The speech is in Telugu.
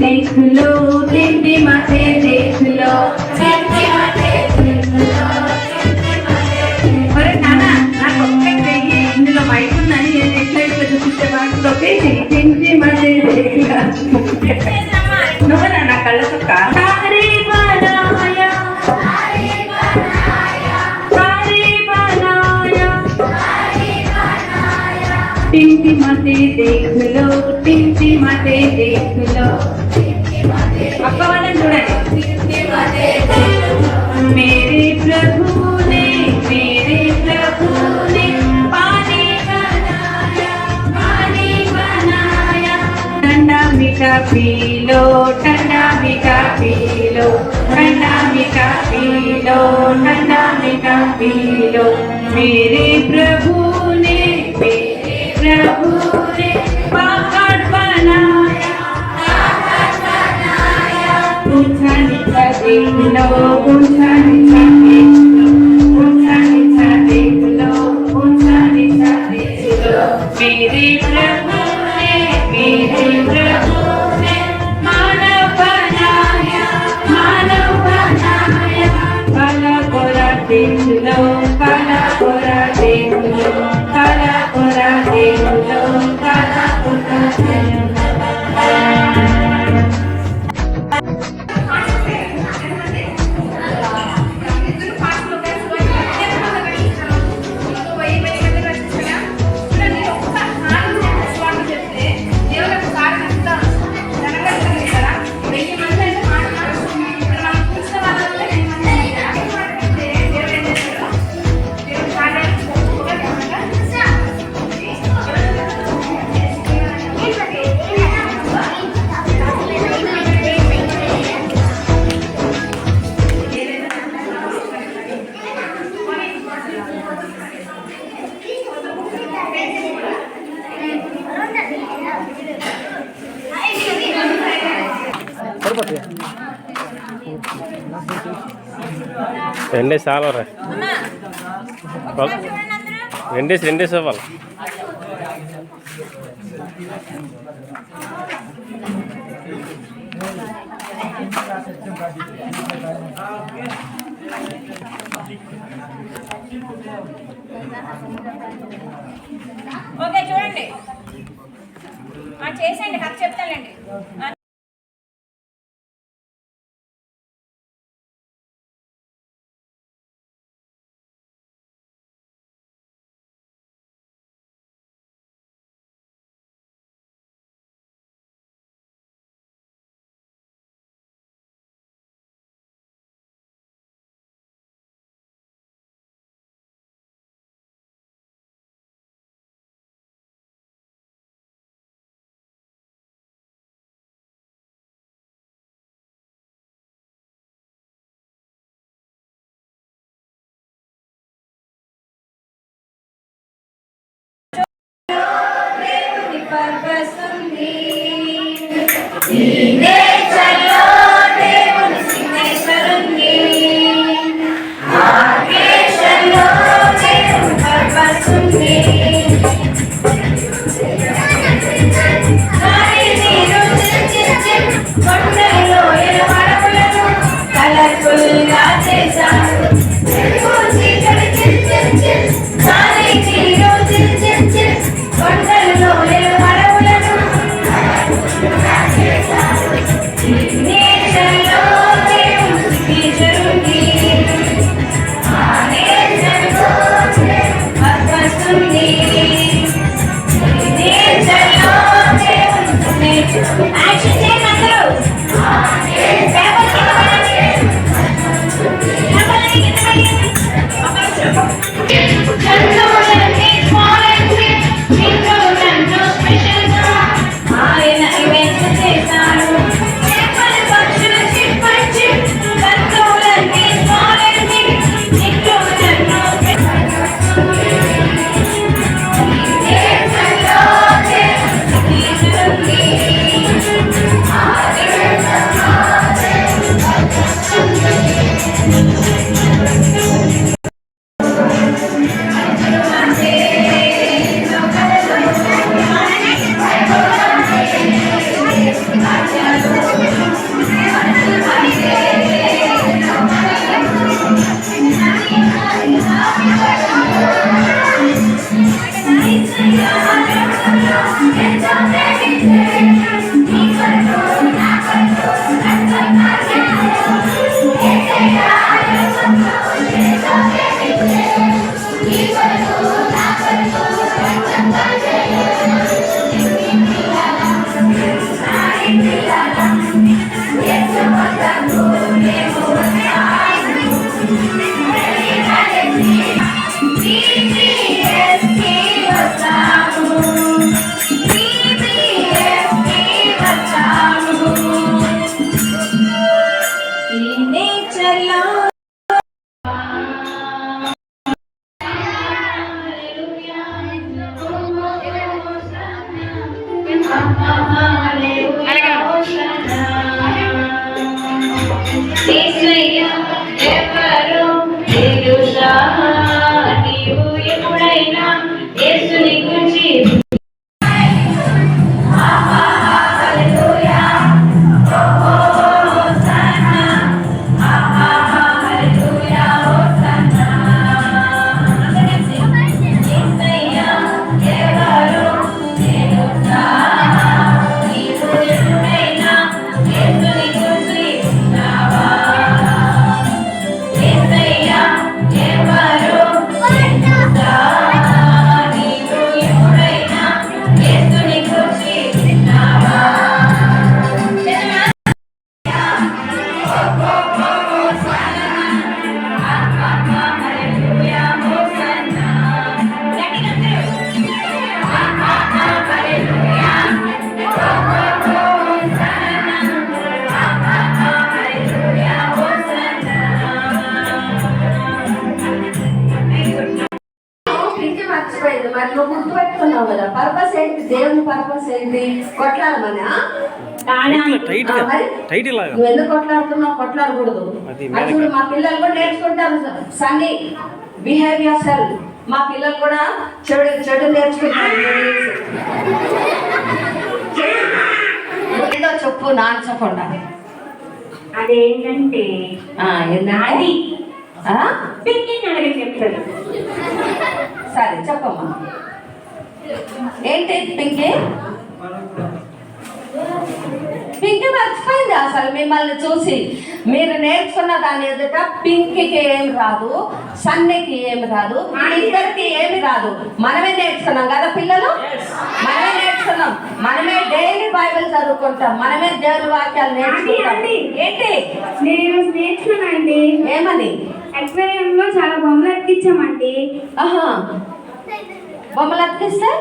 మతే దేశులో తింటి మతే దేశులో ఒరే నాన్న, నాకు ఒక్క చెయ్యి ఇందులో వైపు ఉందని నేను ఎట్లా ఇట్లా చూపిస్తే వాటిలో ఒకే చెయ్యి. తింటి మతే దేశులో. నువ్వు నా నా కళ్ళ చొక్క హరి బనాయ హరి బనాయ टिंटी माते देख लो टिंटी माते देख लो అక్క వాళ్ళని చూడండి मेरे प्रभु ने मेरे प्रभु ने पानी बनाया पानी बनाया ठंडा मीठा पी लो ठंडा मीठा पी लो ठंडा मीठा पी लो ठंडा मीठा पी लो मेरे प्रभु Need to know. రెండేసి చాలా రా. రెండేసి రెండేసి ఇవ్వాలి. ఓకే చూడండి. చేసేయండి నాకు చెప్తానండి Amém. కొట్లాడమని నువ్వు ఎందుకు కొట్లాడుతున్నావు? కొట్లాడకూడదు. చూడు మా పిల్లలు కూడా నేర్చుకుంటారు సన్నీ బిహేవ్ యువర్ సెల్ఫ్ మా పిల్లలు కూడా చెడు చెడు నేర్చుకుంటారు. ఏదో చెప్పు నాన్న చెప్పకుండా. అదేంటంటే అడిగి చెప్తాను సరే చెప్పమ్మా. ఏంటి పింకీ? పింకీ మర్చిపోయింది అసలు. మిమ్మల్ని చూసి మీరు నేర్చుకున్న దాని ఎదుట పింకీకి ఏమి రాదు సన్నీకి ఏమి రాదు ఇద్దరికి ఏమి రాదు. మనమే నేర్చుకున్నాం కదా పిల్లలు? మనమే నేర్చుకున్నాం. మనమే డైలీ బైబిల్ చదువుకుంటాం. మనమే దేవుని వాక్యాలు నేర్చుకుంటాం. ఏంటి? నేను ఈరోజు నేర్చుకున్నానండి ఏమని? అక్వేరియంలో చాలా బొమ్మలు అతికించామండి. ఆహా. బొమ్మలు అతికిస్తే?